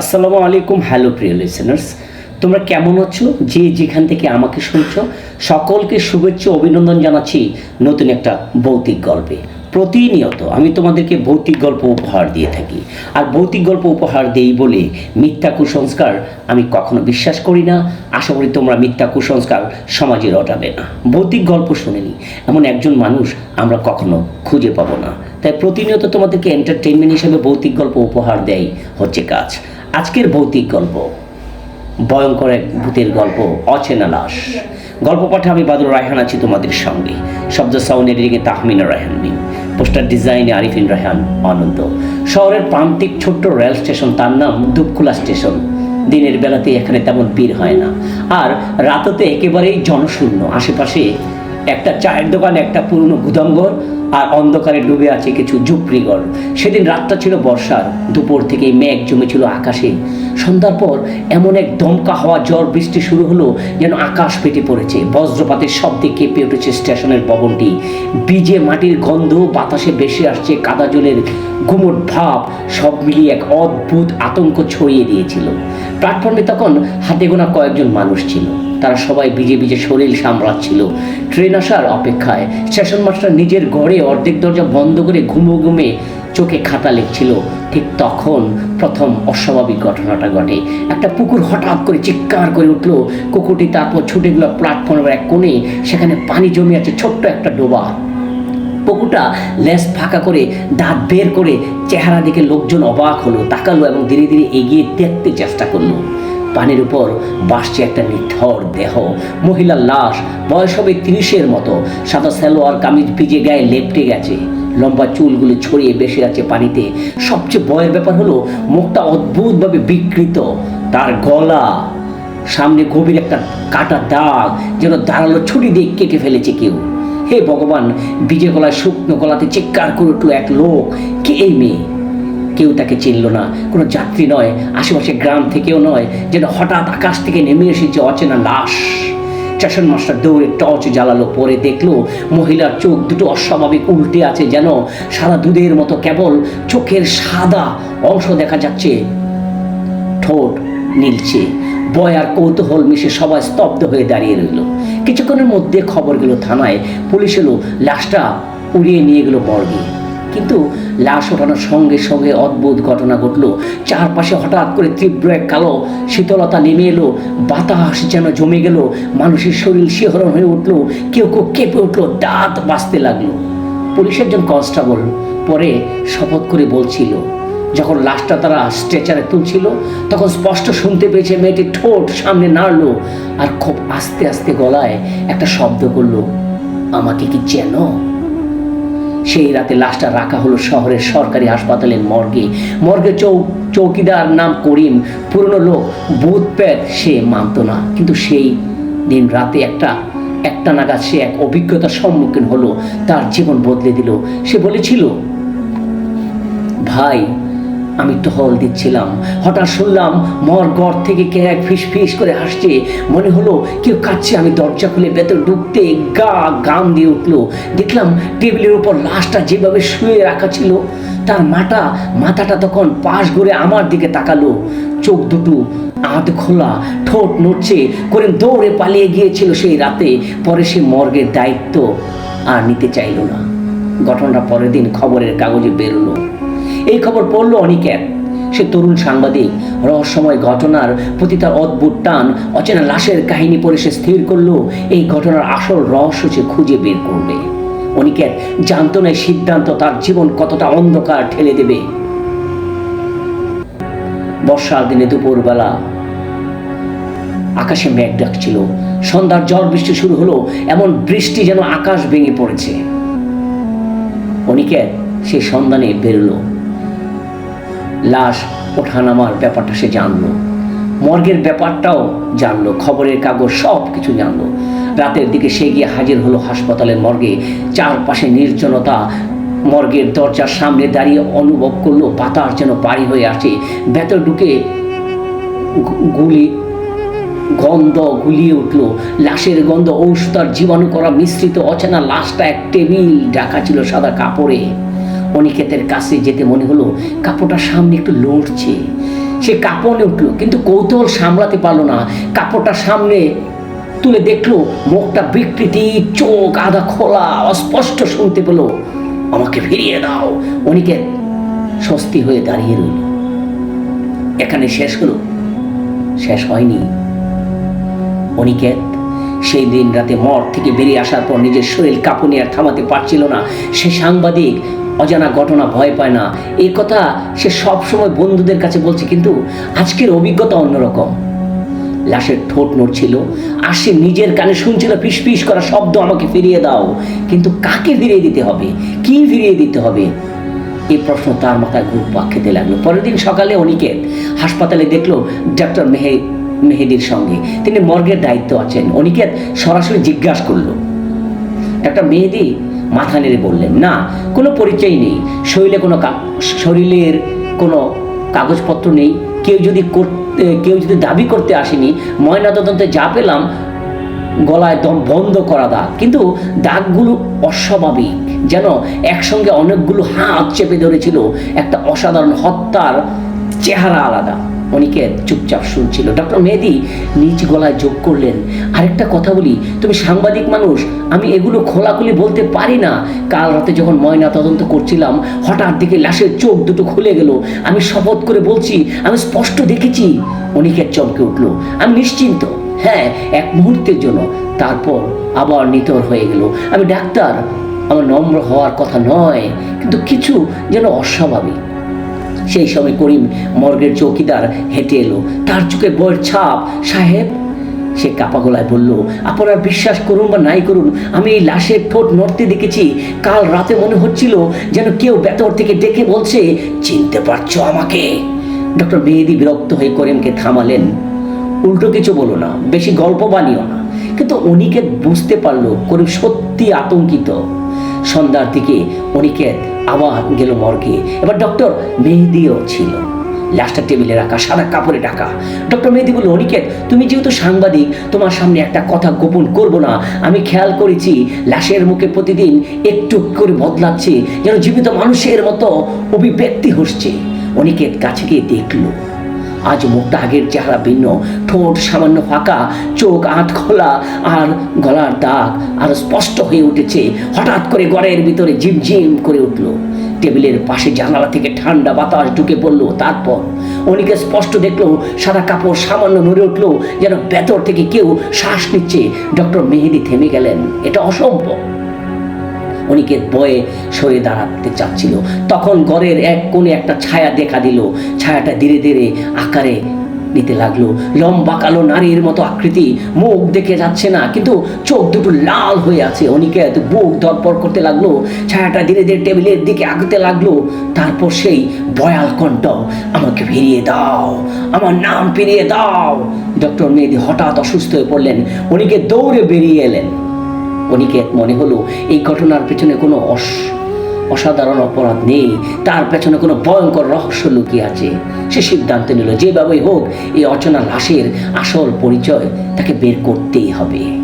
আসসালামু আলাইকুম, হ্যালো প্রিয় লিসেনার্স তোমরা কেমন আছো? যে যেখান থেকে আমাকে শুনছো, সকলকে শুভেচ্ছা, অভিনন্দন জানাচ্ছি নতুন একটা ভৌতিক গল্পে। প্রতিনিয়ত আমি তোমাদেরকে ভৌতিক গল্প উপহার দিয়ে থাকি। আর ভৌতিক গল্প উপহার দেই বলে মিথ্যা কুসংস্কার আমি কখনো বিশ্বাস করি না। আশা করি তোমরা মিথ্যা কুসংস্কার সমাজে রটাবে না। ভৌতিক গল্প শুনেনি এমন একজন মানুষ আমরা কখনো খুঁজে পাবো না। তাই প্রতিনিয়ত তোমাদেরকে এন্টারটেনমেন্ট হিসেবে ভৌতিক গল্প উপহার দেয় হচ্ছে কাজ। আজকের ভৌতিক গল্প, ভয়ঙ্কর এক ভূতের গল্প, অচেনা লাশ। গল্প পাঠে আমি বাদুর রায়হান আছি তোমাদের সঙ্গে। শব্দ সাউন্ড এডিটিংয়ে তাহমিনা রায়হান নেই। পোস্টার ডিজাইনে আরিফিন রায়হান আনন্দ। শহরের প্রান্তিক ছোট্ট রেল স্টেশন, তার নাম দুপখোলা স্টেশন। দিনের বেলাতে এখানে তেমন ভিড় হয় না। আর রাততে একেবারেই জনশূন্য। আশেপাশে একটা চায়ের দোকান একটা পুরনো গুদামঘর আর অন্ধকারে ডুবে আছে কিছু ঝুপড়িঘর সেদিন রাতটা ছিল বর্ষার, দুপুর থেকে মেঘ জমেছিল আকাশে। সন্ধ্যার পর এমন এক দমকা হওয়া ঝড় বৃষ্টি শুরু হলো যেন আকাশ পেটে পড়েছে। বজ্রপাতের শব্দে কেঁপে উঠেছে স্টেশনের ভবনটি। বীজে মাটির গন্ধ বাতাসে ভেসে আসছে কাদা জলের গুমট ভাব, সব মিলিয়ে এক অদ্ভুত আতঙ্ক ছড়িয়ে দিয়েছিল। প্ল্যাটফর্মে তখন হাতে গোনা কয়েকজন মানুষ ছিল। তারা সবাই ভিজে ভিজে শরীর সামলাচ্ছিল। ট্রেন আসার অপেক্ষায় স্টেশন মাস্টার নিজের ঘরে অর্ধেক দরজা বন্ধ করে ঘুমো ঘুমে চোখে খাতা লিখছিল। ঠিক তখন প্রথম অস্বাভাবিক ঘটনাটা ঘটে। একটা পুকুর হঠাৎ করে চিৎকার করে উঠল। কুকুরটি তারপর ছুটে গেল প্ল্যাটফর্মের এক কোণে। সেখানে পানি জমে আছে ছোট্ট একটা ডোবা। পুকুরটা লেস ফাঁকা করে দাঁত বের করে চেহারা দেখে লোকজন অবাক হলো, তাকালো এবং ধীরে ধীরে এগিয়ে দেখতে চেষ্টা করল। পানির উপর বাসছে একটা নিথর দেহ। মহিলার লাশ বয়স হবে তিরিশের মতো। সাদা সালোয়ার কামিজ ভিজে গায়ে লেপটে গেছে। লম্বা চুলগুলো ছড়িয়ে বেসে আছে পানিতে। সবচেয়ে ভয়ের ব্যাপার হলো, মুখটা অদ্ভুতভাবে বিকৃত। তার গলা, সামনে গভীর একটা কাটা দাগ যেন দাঁড়াল ছুটি দিয়ে কেটে ফেলেছে কেউ। হে ভগবান বিজে গলায় শুকনো গলাতে চিৎকার করে উঠল এক লোক। কে এই মেয়ে? কেউ তাকে চিনল না। কোনো যাত্রী নয়, আশেপাশে গ্রাম থেকেও নয়, যেন হঠাৎ আকাশ থেকে নেমে এসেছে অচেনা লাশ। স্টেশন মাস্টার দৌড়ে টর্চ জ্বালালো, পরে দেখল মহিলার চোখ দুটো অস্বাভাবিক উল্টে আছে যেন সাদা দুধের মতো কেবল চোখের সাদা অংশ দেখা যাচ্ছে। ঠোঁট নীলছে ভয় আর কৌতূহল মিশে সবাই স্তব্ধ হয়ে দাঁড়িয়ে রইল। কিছুক্ষণের মধ্যে খবর গেল থানায় পুলিশ এলো, লাশটা উড়িয়ে নিয়ে গেল মর্গে। কিন্তু লাশ ওঠানোর সঙ্গে সঙ্গে অদ্ভুত ঘটনা ঘটলো। চারপাশে হঠাৎ করে তীব্র এক কালো শীতলতা নেমে এলো। বাতাস যেন জমে গেল। মানুষের শরীর শিহরণ হয়ে উঠল। কেউ কেউ কেঁপে উঠল। দাঁত বাঁচতে লাগল। পুলিশের একজন কনস্টেবল পরে শপথ করে বলছিল, যখন লাশটা তারা স্ট্রেচারে তুলছিল, তখন স্পষ্ট শুনতে পেয়েছে মেয়েটির ঠোঁট সামনে নাড়লো আর খুব আস্তে আস্তে গলায় একটা শব্দ করল, আমাকে কি চেনো? সেই রাতে লাশটা রাখা হলো শহরের সরকারি হাসপাতালের মর্গে। মর্গে চৌ চৌকিদার নাম করিম, পুরনো লোক বুধ প্যাত সে মানত না। কিন্তু সেই দিন রাতে একটা একটা নাগাদ সে এক অভিজ্ঞতার সম্মুখীন হলো। তার জীবন বদলে দিল। সে বলেছিল, ভাই আমি টহল দিচ্ছিলাম। হঠাৎ শুনলাম মর গড় থেকে কে এক ফিস ফিস করে হাসছে। মনে হলো কেউ কাচ্ছে আমি দরজা খুলে ভেতর ঢুকতে গা গাম দিয়ে উঠল। দেখলাম টেবিলের উপর লাশটা যেভাবে শুয়ে রাখা ছিল, তার মাটা, মাথাটা তখন পাশ ঘুরে আমার দিকে তাকালো। চোখ দুটো আধ খোলা, ঠোঁট নড়ছে, করে দৌড়ে পালিয়ে গিয়েছিল সেই রাতে। পরে সে মর্গের দায়িত্ব আর নিতে চাইলো না। ঘটনাটা পরের দিন খবরের কাগজে বেরোলো। এই খবর পড়ল অনিকেত সে তরুণ সাংবাদিক, রহস্যময় ঘটনার প্রতি তার অদ্ভুত টান, অচেনা লাশের কাহিনী পড়ে সে স্থির করল, এই ঘটনার আসল রহস্য সে খুঁজে বের করবে। অনিকেত জানতো না সিদ্ধান্ত তার জীবন কতটা অন্ধকার ঠেলে দেবে। বর্ষার দিনে দুপুরবেলা আকাশে মেঘ ডাকছিল। সন্ধ্যার ঝড় বৃষ্টি শুরু হলো, এমন বৃষ্টি যেন আকাশ ভেঙে পড়েছে। অনিকেত সেই সন্ধানে বেরোলো। লাশ ওঠানামার ব্যাপারটা সে জানলো। মর্গের ব্যাপারটাও জানলো, খবরের কাগজ সব কিছু জানলো। রাতের দিকে সে গিয়ে হাজির হলো হাসপাতালের মর্গে। চারপাশে নির্জনতা, মর্গের দরজার সামনে দাঁড়িয়ে অনুভব করল, বাতাস যেন বাড়ি হয়ে আসে ভেতর ঢুকে গুলি, গন্ধ গুলিয়ে উঠল। লাশের গন্ধ, ঔষধ আর জীবাণু করা মিশ্রিত অচেনা লাশটা এক টেবিল ঢাকা ছিল সাদা কাপড়ে। অনিকেতের কাছে যেতে মনে হলো কাপড়টার সামনে একটু লড়ছে। সে কাপড়ে উঠল, কিন্তু কৌতূহল সামলাতে পারল না। কাপড়টা সামনে তুলে দেখল, মুখটা বিকৃতি, চোখ আধা খোলা, অস্পষ্ট শুনতে পেল, আমাকে ফিরিয়ে দাও। অনিকেত স্বস্তি হয়ে দাঁড়িয়ে রইল। এখানে শেষ হলো, শেষ হয়নি। অনিকেত সেই দিন রাতে মঠ থেকে বেরিয়ে আসার পর নিজের শরীর কাঁপুনি আর থামাতে পারছিল না। সে সাংবাদিক অজানা ঘটনা ভয় পায় না। এই কথা সে সব সময় বন্ধুদের কাছে বলছে, কিন্তু আজকের অভিজ্ঞতা অন্যরকম। লাশের ঠোঁট নড়ছিল আর সে নিজের কানে শুনছিল পিস পিস করা শব্দ আমাকে ফিরিয়ে দাও। কিন্তু কাকে ফিরিয়ে দিতে হবে? কি ফিরিয়ে দিতে হবে? এই প্রশ্ন তার মাথায় ঘুরপাক খেতে লাগল। পরের দিন সকালে অনিকেত হাসপাতালে দেখল ডক্টর মেহে, মেহেদির সঙ্গে। তিনি মর্গের দায়িত্ব আছেন। অনিকেত সরাসরি জিজ্ঞাসা করল, ডাক্তার মেহেদি মাথা নেড়ে বললেন, না, কোনো পরিচয় নেই। শরীরে কোনো শরীরের কোনো কাগজপত্র নেই। কেউ যদি করতে, কেউ যদি দাবি করতে আসেনি, ময়নাতদন্তে যা পেলাম, গলায় দম বন্ধ করা দাগ। কিন্তু দাগগুলো অস্বাভাবিক। যেন একসঙ্গে অনেকগুলো হাত চেপে ধরেছিল। একটা অসাধারণ হত্যার চেহারা আলাদা। অনিকেত চুপচাপ শুনছিল। ডক্টর মেহেদি নিজ গলায় যোগ করলেন, আরেকটা কথা বলি, তুমি সাংবাদিক মানুষ, আমি এগুলো খোলাখুলি বলতে পারি না। কাল রাতে যখন ময়না তদন্ত করছিলাম, হঠাৎ দিকে লাশের চোখ দুটো খুলে গেল। আমি শপথ করে বলছি, আমি স্পষ্ট দেখেছি। অনিকেত চমকে উঠল, আমি নিশ্চিন্ত। হ্যাঁ এক মুহূর্তের জন্য। তারপর আবার নিতর হয়ে গেল। আমি ডাক্তার, আমার নম্র হওয়ার কথা নয়, কিন্তু কিছু যেন অস্বাভাবিক। সেই সময় করিম মর্গের চৌকিদার হেঁটে এলো। তার চোখে বইয়ের ছাপ। সাহেব, সে কাপা গলায় বলল, আপনারা বিশ্বাস করুন বা নাই করুন, আমি এই লাশের ঠোঁট নড়তে দেখেছি। কাল রাতে মনে হচ্ছিল যেন কেউ ভেতর থেকে ডেকে বলছে, চিনতে পারছ আমাকে? ডক্টর মেহেদি বিরক্ত হয়ে করিমকে থামালেন। উল্টো কিছু বলো না, বেশি গল্প বানিও না। কিন্তু অনিকেত বুঝতে পারল করিম সত্যি আতঙ্কিত। সন্ধ্যার দিকে অনিকেত আবার গেল মর্গে। এবার ডক্টর মেহেদিও ছিল। লাশটা টেবিলে রাখা, সাদা কাপড়ে ঢাকা। ডক্টর মেহেদি বলল, অনিকেত, তুমি যেহেতু সাংবাদিক, তোমার সামনে একটা কথা গোপন করব না। আমি খেয়াল করেছি, লাশের মুখে প্রতিদিন একটু করে বদলাচ্ছে, যেন জীবিত মানুষের মতো অভিব্যক্তি হচ্ছে। অনিকেত কাছে গিয়ে দেখল আজ মুখটা আগের চেহারা ভিন্ন। ঠোঁট সামান্য ফাঁকা, চোখ আঁত খোলা, আর গলার দাগ আর স্পষ্ট হয়ে উঠেছে। হঠাৎ করে গড়ের ভিতরে ঝিমঝিম করে উঠল। টেবিলের পাশে জানালা থেকে ঠান্ডা বাতাস ঢুকে পড়ল। তারপর অনেকে স্পষ্ট দেখল, সাদা কাপড় সামান্য নড়ে উঠল, যেন ভেতর থেকে কেউ শ্বাস নিচ্ছে। ডক্টর মেহেদি থেমে গেলেন। এটা অসম্ভব। অনিকেত বয়ে সরে দাঁড়াতে চাচ্ছিল। তখন ঘরের এক কোণে একটা ছায়া দেখা দিল। ছায়াটা ধীরে ধীরে আকারে নিতে লাগল। লম্বা কালো নারীর মতো আকৃতি। মুখ দেখে যাচ্ছে না, কিন্তু চোখ দুটো লাল হয়ে আছে। অনিকেত বুক দরপর করতে লাগল। ছায়াটা ধীরে ধীরে টেবিলের দিকে আগতে লাগল। তারপর সেই বয়াল কণ্ঠ, আমাকে ফিরিয়ে দাও, আমার নাম ফিরিয়ে দাও। ডক্টর মেহেদি হঠাৎ অসুস্থ হয়ে পড়লেন। অনিকে দৌড়ে বেরিয়ে এলেন। অনিকেত মনে হলো, এই ঘটনার পেছনে কোনো অস, অসাধারণ অপরাধ নেই, তার পেছনে কোনো ভয়ঙ্কর রহস্য লুকিয়ে আছে? সে সিদ্ধান্ত নিল, যেভাবেই হোক, এই অচেনা লাশের আসল পরিচয় তাকে বের করতেই হবে।